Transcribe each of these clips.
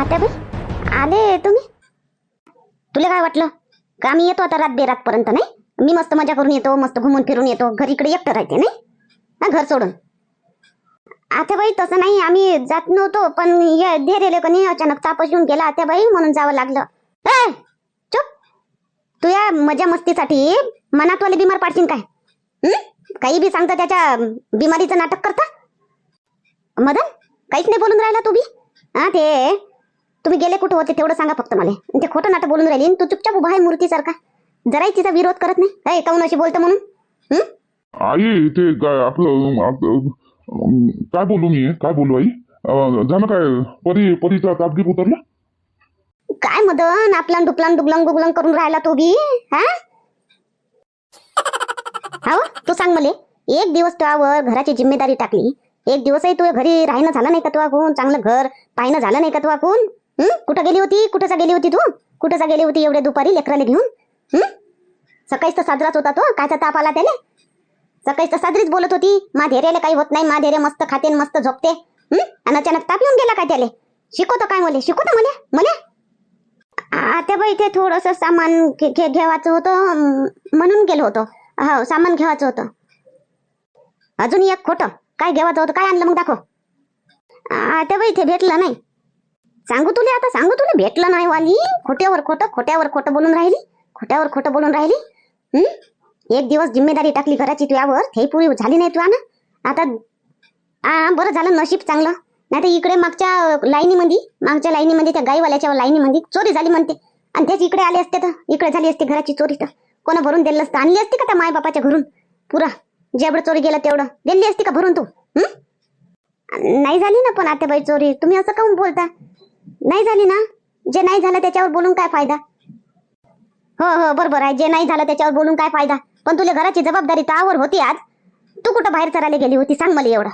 आता बाई आले तुम्ही? तुला काय वाटलं? का मी येतो आता रात बेरातपर्यंत नाही? मी मस्त मजा करून येतो मस्त घुमून फिरून येतो घर इकडे एकटं राहते नाही? ना घर सोडून. आता बाई तसं नाही आम्ही जात नव्हतो पण हे कोणी अचानक तापस येऊन गेला आता बाई म्हणून जावं लागलं. ए, चुप. तू या मजा मस्तीसाठी मनातवाले बिमार पाडशील काय? काही बी सांगता त्याच्या बिमारीचं नाटक करता? मदन काहीच नाही बोलून राहिला तू बी? हा ते तुम्ही गेले कुठं होते तेवढं सांगा फक्त मला. ते खोटं नाटक बोलून राहिली तू चुपचाप उभा आहे मूर्तीसारखा. जराही तिचा विरोध करत नाही? काय काऊन अशी बोलतो म्हणून? आई ते काय आपलं काय बोलू मी? काय बोलू आई? झालं काय? परी परीचा तापगीत उतरला? काय मदन? आपला डुकलान डुकलन गुगलन करून राहिला तो बी हा हो तू सांग मले. एक दिवस तुझ्यावर घराची जिम्मेदारी टाकली. एक दिवसही तुझ्या घरी राहणं झालं नाही का तुझा कोण चांगलं घर पाहणं झालं नाही का तुझा कोण हं? कुठं गेली होती? कुठं गेली होती तू? कुठं गेली होती एवढ्या दुपारी लेकराला घेऊन? सकाळीच तर साजराच होता तो कायचा ताप आला त्याला? सकाळीच तर साजरीच बोलत होती मा धैर्याला काही होत नाही मा धैर्य मस्त खाते आणि मस्त झोपते. आणि अचानक ताप येऊन गेला काय त्याले? शिकवतो काय मुले? शिकवतो मले? मले? आता बाई ते थोडस सामान घेवायचं होतं म्हणून गेलो होतो. हो सामान घेवायचं होतं. अजून एक खोटं. काय घेवायचं होतं काय आणलं मग दाखव. आता बाई ते भेटलं नाही. सांगू तुले आता सांगू तुले? भेटलं नाही वाली खोट्यावर खोटं खोट्यावर खोटं बोलून राहिली. खोट्यावर खोटं बोलून राहिली. हम्म एक दिवस जिम्मेदारी टाकली घराची तुझ्यावर. हे पुरी झाली नाही तुला ना आता हा बरं झालं नशीब चांगलं. नाही तर इकडे मागच्या लाईनीमध्ये मागच्या लाईनीमध्ये त्या गाईवाल्याच्या लाईनीमध्ये चोरी झाली म्हणते. आणि त्याच इकडे आले असते तर इकडे झाली असते घराची चोरी तर. कोणा भरून दिलं असतं? आणली असती का त्या मायबापाच्या घरून? पुरा जेवढं चोरी गेलं तेवढं. दिली असती का भरून तू? हं? नाही झाली ना पण आता बाई चोरी. तुम्ही असं काऊन बोलता? नाही झाली ना? जे नाही झालं त्याच्यावर बोलून काय फायदा? हो हो बरोबर आहे. जे नाही झालं त्याच्यावर बोलून काय फायदा? पण तुला घराची जबाबदारी तावर होती आज. तू कुठं बाहेर चरायला गेली होती? सांग मला एवढं.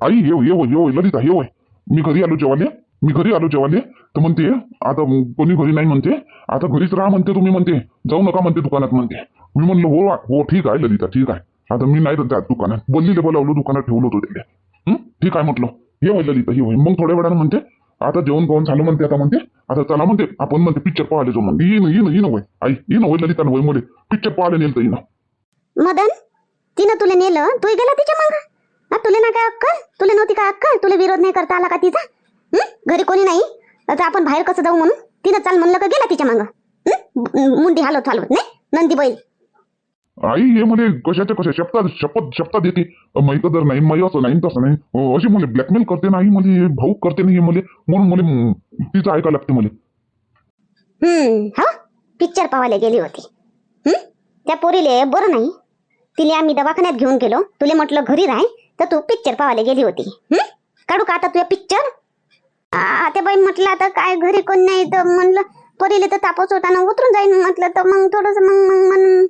आई येऊ येऊ येऊ ललिता येऊ मी घरी आलो जेवाले मी घरी आलो जेवाले तर म्हणते आता कोणी घरी नाही म्हणते. आता घरीच राहा म्हणते तुम्ही म्हणते. जाऊ नका म्हणते दुकानात म्हणते. मी म्हणलं हो हो ठीक आहे ललिता ठीक आहे. आता मी नाही जात दुकानात. बोलली बोलावलं दुकानात ठेवलं होतं तिथे ठीक आहे म्हटलं. ये होय ललिता ये होय मग थोड्या वेळानं म्हणते आता जेवण खाऊन झालं म्हणते आता म्हणते. आता चला म्हणते आपण म्हणते पिक्चर पाहायला जाऊ म्हणते. येईन येईन येईन वय. आई येईन वय ललिता वय मुले. पिक्चर पाहायला नेलं तर येईन मदन तिनं तुला नेलं? तू गेला तिच्या मग? हा तुला ना काय अक्कल? तुला नव्हती का अक्कल? तुला विरोध नाही करता आला का तिचा? घरी कोणी नाही? आता आपण बाहेर कसं जाऊ म्हणून? तिनं चाल म्हणलं का गेला तिच्या माग? मुंडी हालत हालवत नाही? नंदी बैल. आई हे म्हणे कशाच्या कशा शपथ शपथ शपथ देते. मै जर नाही मै असं नाही तसं नाही. अशी म्हणे ब्लॅकमेल करते नाही मला भाऊ करते नाही मुले म्हणून मला तिचं ऐकायला लागते मला हम्म हा? पिक्चर पाहायला गेली होती. हम्म? त्या पोरीले बरं नाही. तिला आम्ही दवाखान्यात घेऊन गेलो. तुले म्हटलं घरी राह तर तू पिक्चर पाहायला गेली होती. हम्म? काढू का आता तुझ्या पिक्चर आता बाई म्हटलं आता काय घरी कोण नाही तर म्हणलं पोरीले तर तापच होता ना उतरून जाईन म्हटलं तर मग थोडस मग मग म्हण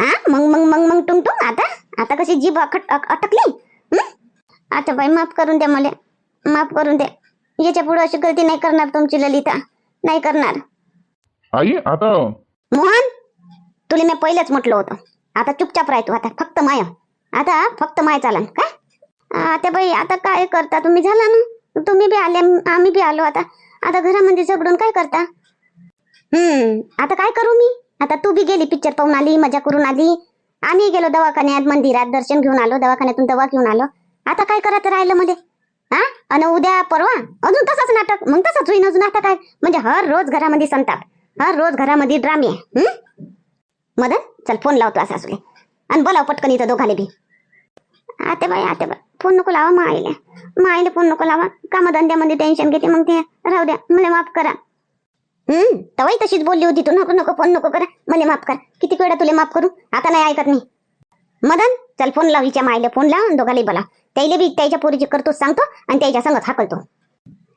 हा? मग मग मग मग टुंग टुंग आता? आता कशी जीभ अखट अटकली? आता बाई माफ करून द्या मला. माफ करून द्या. याच्यापुढे अशी गलती नाही करणार तुमची ललिता. नाही करणार. आई आता मोहन तुला मी पहिलेच म्हटलं होतं. आता चुपचाप राहतो आता फक्त माया. आता फक्त माय चालन काय आता बाई आता काय करता तुम्ही? झाला ना? तुम्ही बी आले आम्ही बी आलो आता. आता घरामध्ये झगडून काय करता? हम्म आता काय करू मी? आता तू बी गेली पिक्चर पाहून आली मजा करून आली. आम्ही गेलो दवाखान्यात मंदिरात दर्शन घेऊन आलो दवाखान्यातून दवा घेऊन आलो. आता काय करायचं राहिलं मध्ये हा अन उद्या परवा? अजून तसंच नाटक. मग तसंच होईन अजून आता काय? म्हणजे हर रोज घरामध्ये संताप. हर रोज घरामध्ये ड्रामे हम्म मदन चल फोन लावतो असा सासूले. आणि बोलाव पटकन इथं दोघाले बी. आते बाई आते बाई. फोन नको लावा मग आईले मग आईले फोन नको लावा. कामधंद्यामध्ये टेन्शन घेते मग ते. राहू द्या. मला माफ करा. हम्म तवाही तशीच बोलली होती तू. नको नको फोन नको करा. मला माफ कर. किती वेळा तुला माफ करू? आता नाही ऐकत मी. मदन चल फोन लाव हिच्या माईले फोन लाव दोघाला बोला त्याईले बी त्याच्या पोरीची करतोच सांगतो आणि त्याच्या संगत हाकलतो.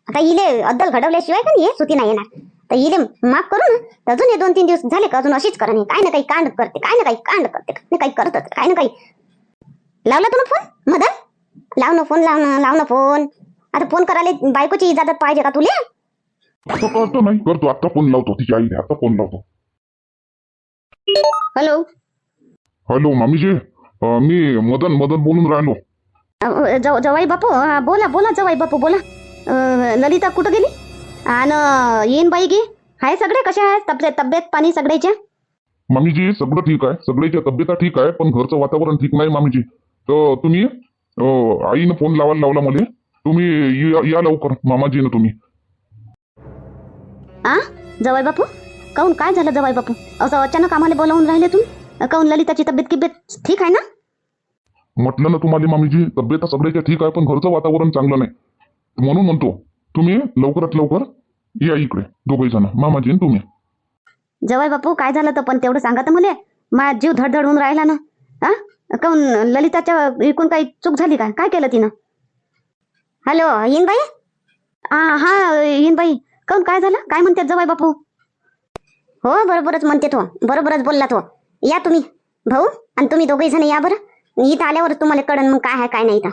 आता इले अद्दल घडवल्याशिवाय का नाही हे? सुती नाही येणार. तर इले माफ करू ना. अजून हे दोन तीन दिवस झाले का? अजून अशीच करा नाही काय ना काही कांड करते काय ना काही कांड करते. नाही काही करतच काय ना काही. लावला तू ना फोन? मदन? लाव ना फोन लाव ना लाव ना फोन. आता फोन करायला बायकोची इजाजत पाहिजे का तुला? तो करतो नाही. करतो आता फोन लावतो. तिच्या आईला आता फोन लावतो. हॅलो. हॅलो मामीजी. अं, मी मदन मदन बोलून राहिलो. जवाई बापू? हा, बोला बोला जवाई बापू बोला. अं, ललिता कुठं गेली? आणि येईन बाई गी. हाय सगळे? कसे आहे तब्येत तब्येत पाणी सगळ्याच्या? मामीजी सगळं ठीक आहे. सगळ्याच्या तब्येता ठीक आहे पण घरचं वातावरण ठीक नाही मामीजी. तर तुम्ही अं, आईनं फोन लावायला लावला मला. तुम्ही या- या लवकर मामाजीनं तुम्ही. आ? जवाई बापू? काऊन? काय झालं जवाई बापू? असं अचानक आम्हाला बोलावून राहिले तुम्ही? काऊन ललिताची तब्येत किब्येत ठीक आहे ना? म्हटलं ना तुम्हाला मामीजी तब्येत सगळ्याच्या ठीक आहे पण घरचं वातावरण चांगलं नाही. म्हणून म्हणतो तुम्ही लवकरात लवकर या इकडे दोघे जण मामाजी आणि तुम्ही. जवाई बापू काय झालं तर पण तेवढं सांगा तर मला. माझा जीव धडधड होऊन राहिला ना. हा काऊन ललिताच्या इकून काही चूक झाली काय काय केलं तिनं? हॅलो हिनबाई हा हा हिनबाई काऊन काय झालं? काय म्हणतात जवाय बापू? हो बरोबरच म्हणते तो. बरोबरच बोलला तो. या तुम्ही. भाऊ आणि तुम्ही दोघे जण या बरं. इथं आल्यावर तुम्हाला कळण मग काय आहे काय नाही इथं.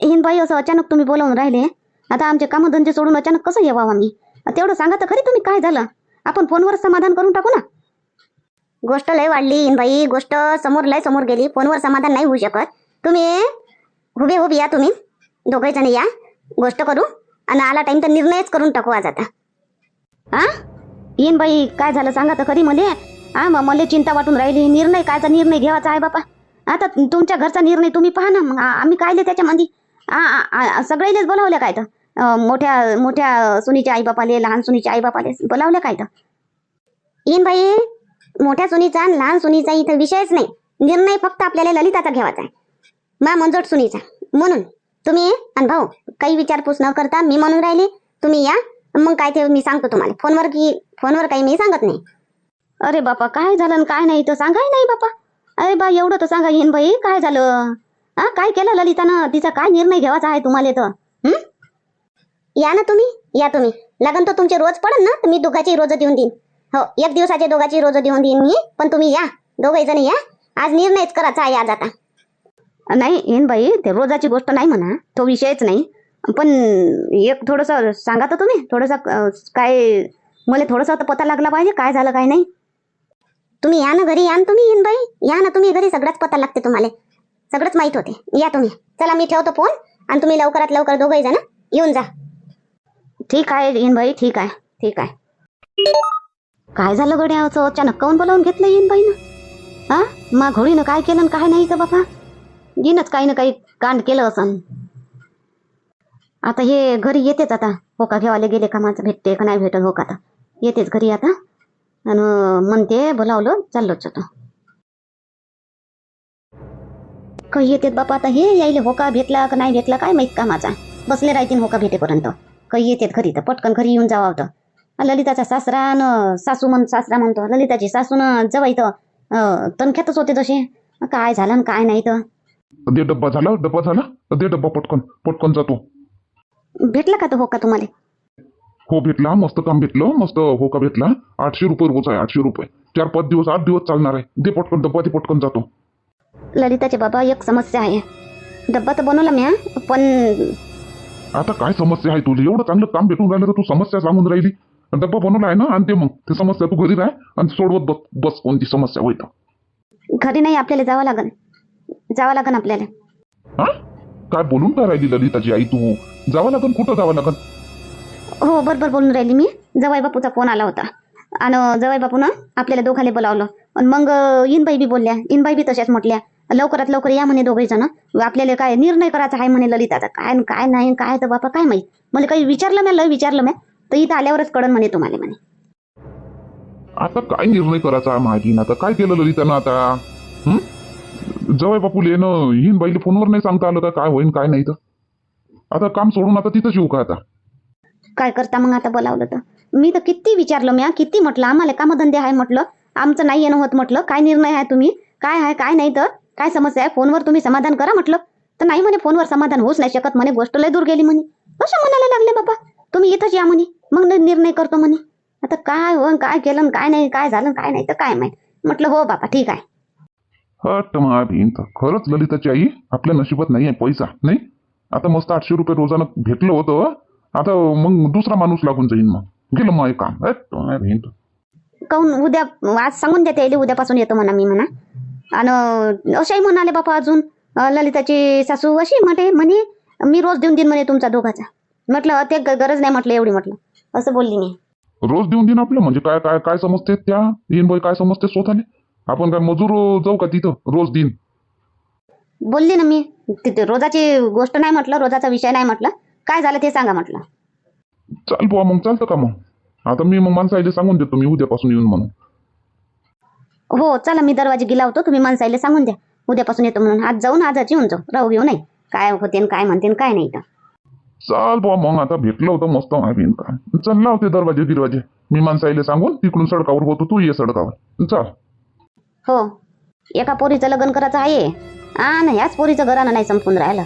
हिनबाई असं अचानक तुम्ही बोलावून राहिले. आता आमचे कामधंदे सोडून अचानक कसं यावं आम्ही? तेवढं सांगा तर खरी तुम्ही काय झालं? आपण फोनवर समाधान करून टाकू ना. गोष्ट लय वाढली बाई. गोष्ट समोर लय समोर गेली. फोनवर समाधान नाही होऊ शकत. तुम्ही हुबे हुबे या तुम्ही. दोघे जण या. गोष्ट करू. आणि आला टाइम तर निर्णयच करून टाकू आज आता. हा येईन बाई काय झालं सांगा तर खरी मले. हा मग मला चिंता वाटून राहिली. निर्णय कायचा निर्णय घ्यावाचा आहे बापा. आता तुमच्या घरचा निर्णय तुम्ही पहा ना. मग आम्ही कायले त्याच्यामध्ये सगळ्यालेच बोलावल्या काय तर? मोठ्या मोठ्या सुनीच्या आईबापाले लहान सुनीच्या आईबापाले बोलावल्या काय तर? येईन बाई मोठ्या सुनीचा आणि लहान सुनीचा इथं विषयच नाही. निर्णय फक्त आपल्याला ललिताचा घ्यावाचा आहे. मा मंजोट सुनीचा. म्हणून. तुम्ही आणि भाऊ काही विचारपूस न करता मी म्हणून राहिले तुम्ही या मग काय ते मी सांगतो तुम्हाला. फोनवर की फोनवर काही मी सांगत नाही. अरे बापा काय झालं आणि काय नाही तर सांगाय नाही बापा. अरे बा एवढं तर सांगा येईन बाई काय झालं? हा काय केलं ललितानं? तिचा काय निर्णय घ्यावाचा आहे तुम्हाला तर हं? या ना तुम्ही या तुम्ही. लागन तर तुमचे रोज पडन ना तर मी दोघाची रोज देऊन देईन. हो एक दिवसाचे दोघाची रोज देऊन देईन मी पण तुम्ही या. दोघे जण या. आज निर्णयच करायचा आहे आज आता. नाही येईन बाई. ते रोजाची गोष्ट नाही म्हणा. तो विषयच नाही. पण एक थोडस सांगा तर तुम्ही. थोडस काय मला थोडस आता पता लागला पाहिजे काय झालं काय नाही. तुम्ही या ना घरी या ना तुम्ही येईन बाई. या ना तुम्ही घरी सगळंच पता लागते तुम्हाला. सगळंच माहीत होते. या तुम्ही. चला मी ठेवतो फोन आणि तुम्ही लवकरात लवकर दोघे जण येऊन जा. ठीक आहे येईन बाई. ठीक आहे. ठीक आहे. काय झालं गड्या? अचानक काऊन बोलावून घेतलं येईन बाईनं? हा मा घोडीनं काय केलं काय नाही तर बापा? जिनच काही ना काही कांड केलं असन. आता हे घरी येतेच आता. होका घेवाले गेले का माझं भेटते का नाही भेटत होका आता. येतेच घरी आता. आणि म्हणते बोलावलं चाललोच होतो काही येतेत बापा आता हे यायले होका भेटला का नाही भेटला काय माहीत का माझा बसले राहतील होका भेटेपर्यंत. काही येतेत घरी तर पटकन घरी येऊन जावं होतं ललिताचा सासरा न सासू म्हण सासरा म्हणतो ललिताची सासून जवाई तर तणख्यातच होते तसे काय झालं काय नाही तर दे डब्बा झाला डब्बा झाला दे डब्बा पटकन पटकन जातो भेटला का तो होका तुम्हाला? हो भेटला. मस्त काम भेटलं. मस्त हो का भेटला. आठशे रुपये रोज आहे आठशे रुपये. चार पाच दिवस आठ दिवस चालणार आहे. दे पटकन डब्बा दे पटकन जातो ललिताचे बाबा एक समस्या आहे. डब्बा तर बनवला म्या पण आता काय समस्या आहे तुला एवढं चांगलं काम भेटून राहिलं तर तू समस्या सांगून राहिली. डब्बा बनवला आहे ना आणते मग. ते समस्या तू घरी राह आणि सोडवत बस बस कोणती समस्या होईल घरी नाही आपल्याला जावं लागन. जावं लागन आपल्याला. हा? काय बोलून काय राहिली ललिताची आई तू? जावं लागन कुठं जावं लागन? हो बरोबर बोलून राहिली मी. जवाई बापूचा फोन आला होता. आणि जवाई बापूनं आपल्याला दोघाले बोलावलं. आणि मग इनबाई बी बोलल्या. इनबाई बी तशाच म्हटल्या. लवकरात लवकर या म्हणे दोघे जण आपल्याला काय निर्णय करायचा आहे म्हणे ललिताचा. काय न काय नाही काय तर बापा काय माहीत? मला काही विचारलं मी लय विचारलं मी. तर इथं आल्यावरच कळन म्हणे तुम्हाला म्हणे. आता काय निर्णय करायचा माझी आता काय केलं ललितानं आता? हं? जवळ बापूले न हिन बाईले फोनवर नाही सांगता आलं का? काय होईन काय नाही तर. आता काम सोडून आता तिथंच येऊ का आता? काय करता मग आता बोलावलं तर? मी तर किती विचारलं म्या किती म्हटलं? आम्हाला कामधंदे आहे म्हटलं. आमचं नाही येणं होत म्हटलं. काय निर्णय आहे तुम्ही? काय आहे काय नाही तर? काय समस्या आहे? फोनवर तुम्ही समाधान करा म्हटलं. तर नाही म्हणे फोनवर समाधान होऊच नाही शकत म्हणे. गोष्ट लय दूर गेली म्हणे. कशा म्हणायला लागले बाबा तुम्ही इथंच या म्हणे. मग निर्णय करतो म्हणे. आता काय हो काय केलं काय नाही काय झालं काय नाही तर काय माहीत. म्हटलं हो बाबा ठीक आहे. हट मा भिंत खरंच ललिताची आई आपल्या नशिबात नाही आहे पैसा नाही? आता मस्त आठशे रुपये रोजानं भेटलं होतं आता मग दुसरा माणूस लागून जाईन मग. गेलं मग काम. हट माय भिंत काहून उद्या आज सांगून देते यायले उद्यापासून येतो म्हणा मी म्हणा. आणि अशाही म्हणाले बापा अजून ललिताची सासू अशी म्हणे म्हणे मी रोज देऊन देईन म्हणे तुमचा दोघाचा. म्हटलं ते गरज नाही म्हटलं एवढी म्हटलं. असं बोलली मी. रोज देऊन देईन आपलं? म्हणजे काय काय काय समजते त्या? येईन बाई काय समजते स्वतःले? आपण काय मजूर जाऊ का तिथं रोज देईन बोलली ना मी. तिथे रोजाची गोष्ट नाही म्हटलं रोजाचा विषय नाही म्हटलं. काय झालं ते सांगा म्हटलं. चाल बुवा मग चालतं का मग? आता मी मग माणसाईला सांगून देतो मी उद्यापासून येऊन म्हणून. हो चला मी दरवाजे गेला होतो तुम्ही माणसाईला सांगून द्या. उद्यापासून येतो म्हणून. आज जाऊन आजच येऊन जाऊ. राहू घेऊ नाही. काय होते न काय म्हणते न काय नाही तर चाल बुवा मग आता भेटलं होतं मस्त माहिती काय चल लावते दरवाजे गिरवाजे मी माणसाईला सांगून तिकडून सडकावर होतो तू ये सडकावर. चाल. हो. एका पोरीचं लग्न करायचं आहे. आ ना ह्याच पोरीचं घरानं नाही संपून राहिलं.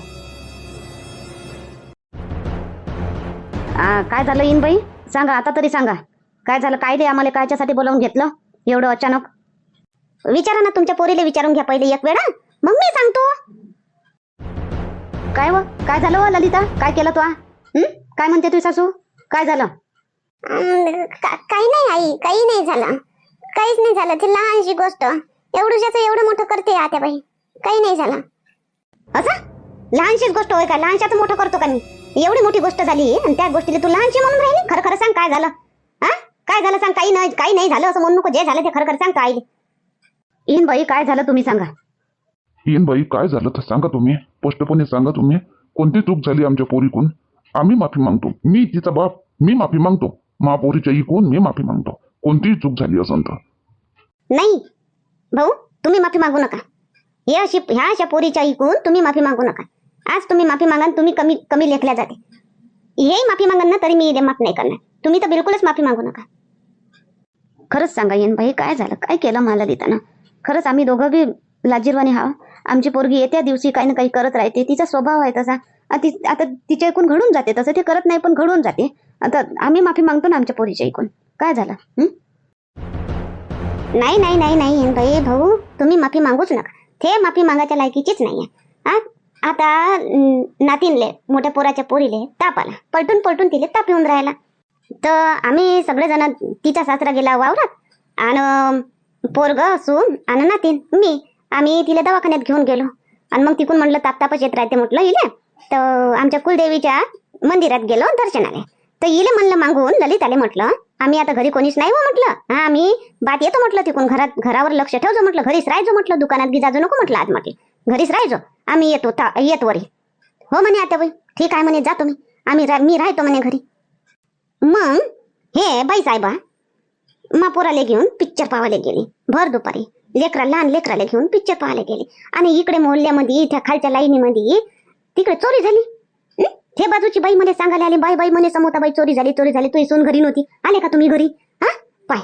आ, काय झालं इन बाई सांगा आता तरी सांगा. काय झालं? काय दे आम्हाला कायच्यासाठी बोलावून घेतलं? एवढं अचानक? विचारा ना तुमच्या पोरीला विचारून घ्या पहिले एक वेळा. मग मी सांगतो. काय व? काय झालं व ललिता? काय केलं तू आ? हं? काय म्हणते तुझी सासू? काय झालं? काही नाही आई काही नाही झालं. काहीच नाही झालं. ती लहानशी गोष्ट एवढूच्याच एवढं मोठं करते आता बाई काही नाही झालं. असं? लहानशीच गोष्ट होय का? लहानशाच मोठं करतो का मी? एवढी मोठी गोष्ट झाली आणि त्या गोष्टीला तू लहानशी म्हणून राहिली? खरं खरं सांग काय झालं? हा? काय झालं सांग काही नाही काही नाही झालं असं म्हणू नको जे झालं ते खरं खरं सांग काय इन बाई काय झालं तुम्ही सांगा. येईन बाई काय झालं तर सांगा तुम्ही. स्पष्टपणे सांगा तुम्ही. कोणती चूक झाली आमच्या पोरीकून आम्ही माफी मागतो. मी तिचा बाप मी माफी मागतो. महापोरीच्या इकून मी माफी मागतो. कोणतीही चूक झाली असं तर. नाही. भाऊ तुम्ही माफी मागू नका. या अशी ह्या अशा पोरीच्या ऐकून तुम्ही माफी मागू नका. आज तुम्ही माफी मागा आणि तुम्ही कमी कमी लेखल्या जाते. हेही माफी मागा ना तरी मी इथे माफ नाही करणार. तुम्ही तर बिलकुलच माफी मागू नका. खरंच सांगा येन भाई काय झालं? काय केलं मला देताना? खरंच आम्ही दोघं बी लाजीरवाने हा आमची पोरगी येत्या दिवशी काही ना काही करत राहते. तिचा स्वभाव आहे तसा. ती आता तिच्या ऐकून घडून जाते. तसं ते करत नाही पण घडून जाते. आता आम्ही माफी मागतो ना आमच्या पोरीच्या ऐकून. काय झालं? नाही नाही नाही नाही भाई भाऊ तुम्ही माफी मागूच नका. ते माफी मागायच्या लायकीचीच नाहीये. आहे आता नातीनले मोठ्या पोराच्या पोरीले ताप आला. पलटून पलटून तिले ताप येऊन राहिला. तर आम्ही सगळेजण तिचा सासरा गेला वावरात. आणि पोरग असून आणि नातीन मी आम्ही तिला दवाखान्यात घेऊन गेलो. आणि मग तिकून म्हटलं ताप तापच येत राहते म्हटलं इले. तर आमच्या कुलदेवीच्या मंदिरात गेलो दर्शनाला. तर येईल म्हणलं मागून ललिताले म्हटलं. आम्ही आता घरी कोणीच नाही हो म्हटलं. हा आम्ही बात येतो म्हटलं तिकून. घरात घरावर लक्ष ठेवजो म्हटलं. घरीच राहायचो म्हटलं. दुकानात गिजाजो नको म्हटलं आज म्हटलं घरीच राहायचो आम्ही येतो येत वरी. हो म्हणे आता बाई. ठीक आहे म्हणे जातो मी आम्ही मी राहतो म्हणे घरी. मग हे बाई साहेबा मापोराला घेऊन पिक्चर पाहायला गेली. भर दुपारी. लेकरा लहान लेकराला घेऊन पिक्चर पाहायला गेली. आणि इकडे मोहल्ल्यामध्ये त्या खालच्या लाईनीमध्ये तिकडे चोरी झाली. हे बाजूची बाई मला सांगायला आली बाई बाई म्हणे समोताबाई चोरी झाली चोरी झाली तू सोन घरी नव्हती. आले का तुम्ही घरी? हा? पाय.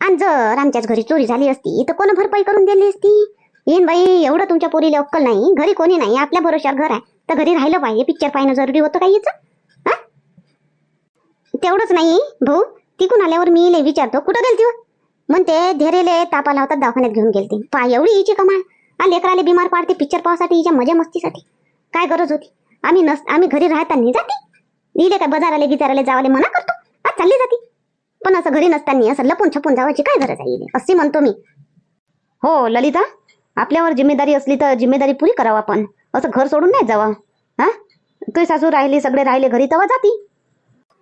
आणि जर आमच्याच घरी चोरी झाली असती तर कोण भरपाई करून दिली असती? येन बाई एवढं तुमच्या पोरीला अक्कल नाही. घरी कोणी नाही आपल्या भरोश्यावर घर आहे. तर घरी राहिलं पाहिजे पिक्चर पाहणं जरुरी होतं का हिचं? हा? तेवढंच नाही भाऊ. तिकून आल्यावर मी लय विचारतो कुठं गेलती हो? म्हणते धैर्यले ताप आला होता दवाखान्यात घेऊन गेलती. पा एवढी हिची कमाल. आ लेकराले बिमार पाडते पिक्चर पाहासाठी हिच्या मजा मस्तीसाठी. काय गरज होती? आम्ही नस आम्ही घरी राहताना जाते. इले काय बाजाराला गिजाराले जावाले मना करतो. आज चालली जाते. पण असं घरी नसताना असं लपून छपून जावायची काय गरज आहे असे म्हणतो मी. हो ललिता आपल्यावर जिम्मेदारी असली तर जिम्मेदारी पुरी करावा आपण. असं घर सोडून नाही जावं. हा? तुझी सासू राहिली सगळे राहिले घरी तेव्हा जाती.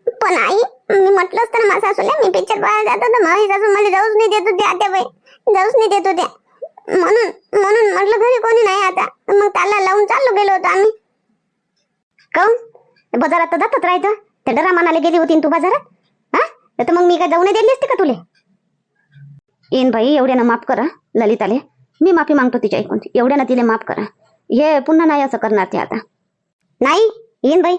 पण आई मी म्हटलं असतं ना माझ्या सासूला मी पिक्चर पाहायला जातो तर माझी सासू मला जाऊच नाही देत होते आता बाई. जाऊच नाही देत होत्या म्हणून म्हणून म्हटलं घरी कोणी नाही आता. मग त्याला लावून चाललो गेलो होतो आम्ही. काऊन? बाजारात तर जातच राहायचं. ते डरा गेली होती तू बाजारात? हा? तर मग मी काय जाऊ नाही दिली असते का तुले? येईन बाई एवढ्यानं माफ करा ललिताले. मी माफी मागतो तिच्या ऐकून. एवढ्यानं तिले माफ करा. हे पुन्हा नाही असं करणार ते आता. नाही? येईन बाई.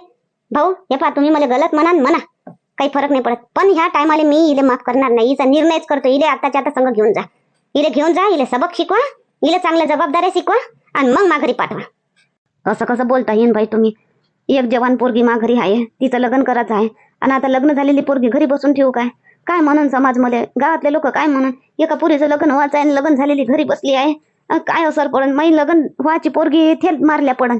भाऊ हे पहा तुम्ही मला गलत म्हणा न म्हणा. काही फरक नाही पडत. पण ह्या टायमाला मी इले माफ करणार नाही. हिचा निर्णयच करतो. इले आताच्या आता संघ घेऊन जा. इले घेऊन जा इले सबक शिकवा. इले चांगल्या जबाबदाऱ्या शिकवा. आणि मग माघारी पाठवा. असं कसं बोलता येईन बाई तुम्ही? एक जवान पोरगी माघारी आहे तिचं लग्न करायचं आहे आणि आता लग्न झालेली पोरगी घरी बसून ठेवू काय? काय म्हणून समाजमध्ये गावातले लोक काय म्हणून? एका पुरीचं लग्न व्हायचं आहे आणि लग्न झालेली घरी बसली आहे. काय असर पडन? माई लग्न व्हायची पोरगी थेट मारल्या पडन.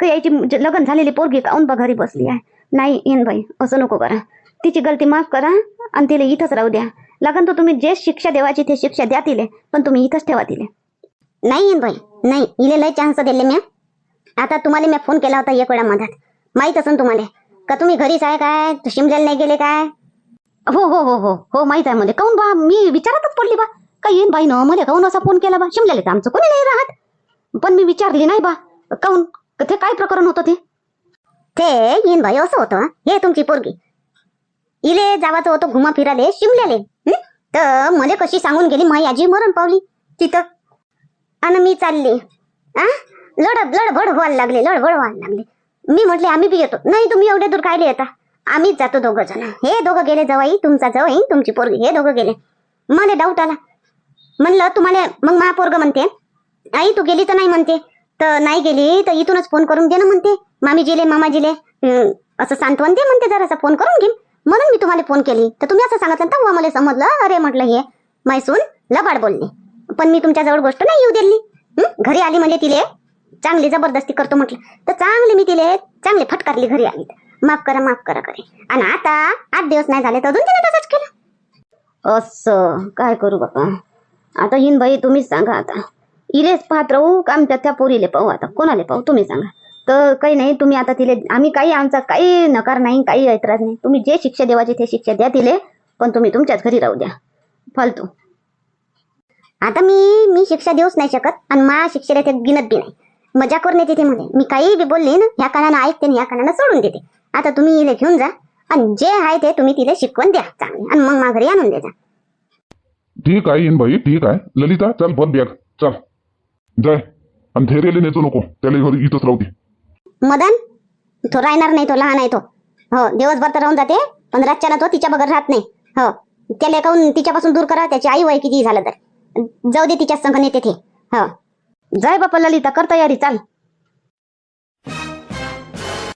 का यायची लग्न झालेली पोरगी काऊन बा घरी बसली आहे? नाही येईन बाई असं नको करा. तिची गलती माफ करा आणि तिला इथंच राहू द्या. लग्न तर तुम्ही जे शिक्षा देवाची ते शिक्षा द्या तिले पण तुम्ही इथंच ठेवा तिले. नाही येईन बाई नाही इले लय चान्स दिले मी आता तुम्हाला मी फोन केला होता एक वेळा मधात. माहीत असेल तुम्हाला. का तुम्ही घरीच आहे काय? शिमल्याला नाही गेले काय? हो हो हो हो हो माहीत आहे मला काऊन बा? मी विचारातच पडली बा. का येईन बाई न? मला काऊन असा फोन केला बा? शिमल्याला तर आमचं कोणी नाही राहत. पण मी विचारली नाही बा. काऊन? ते काय प्रकरण होतं ते? ते येईन भाई असं होतं हे? तुमची पोरगी. इले जावाचं होतं घुमा फिराले शिमल्याले? तर मला कशी सांगून गेली? माई आजी मरण पावली तिथं. आणि मी चालली आ लढ लडभड व्हायला लागले लडभड व्हायला लागले. मी म्हटले आम्ही बी येतो. नाही तुम्ही एवढे दूर कायले येता? आम्हीच जातो दोघं जण. हे दोघं गेले जवाई तुमचा जवाई तुमची पोरगी हे दोघं गेले. मला डाऊट आला. म्हणलं तुम्हाला मग महापोरग म्हणते. आई तू गेली तर नाही म्हणते. तर नाही गेली तर इथूनच फोन करून घे ना म्हणते. मामीजीले मामाजीले हं, असं सांत्वन दे म्हणते जरासा फोन करून घेईन म्हणून मी तुम्हाला फोन केली. तर तुम्ही असं सांगितलं तर मला समजलं. अरे म्हटलं हे मैसून लबाड बोलले. पण मी तुमच्याजवळ गोष्ट नाही येऊ दिली. घरी आली म्हणजे तिले चांगली जबरदस्ती करतो म्हटलं तर चांगली मी तिले चांगली फटकारली घरी आली माफ करा माफ करा करे आणि आता आठ दिवस नाही झाले तर अजून तिने तसंच केलं. असं काय करू बापा आता हिन बाई तुम्हीच सांगा आता. इलेच पाहत राहू का आमच्या त्या पोरीले पाहू आता? कोणाले पाहू? तुम्ही सांगा. तर काही नाही तुम्ही आता तिले आम्ही काही आमचा काही नकार नाही काही ऐतराज नाही. तुम्ही जे शिक्षा देवाची ते शिक्षा द्या तिले पण तुम्ही तुमच्याच घरी राहू द्या. फालतू. आता मी मी शिक्षा देऊच नाही शकत आणि मा शिक्षेला ते गिनत बी नाही. मजा करून येते मध्ये मी काही बी बोलली ना ह्या कानानं ऐकते ह्या कानानं सोडून देते. आता तुम्ही इले घेऊन जा आणि जे आहे ते तुम्ही तिला शिकवून द्या चांगली. आणि मग माघारी आणून द्या ठीक आहे येईन भाई ठीक आहे. ललिता चल भर बॅग. चल. जाय. आणि धैर्याला नेतो नको. त्याला घरी इथंच राहू दे. मदन तो राहणार नाही तो लहान आहे तो. हो दिवसभर तर राहून जाते पण रातच्याला तो तिच्या बगर राहत नाही. हो. त्याला काहून तिच्यापासून दूर करा त्याची आई वय किती झालं तर. जाऊ दे तिच्या संघ नेते ते. हो. जाय बापा ललिता कर तयारी चाल.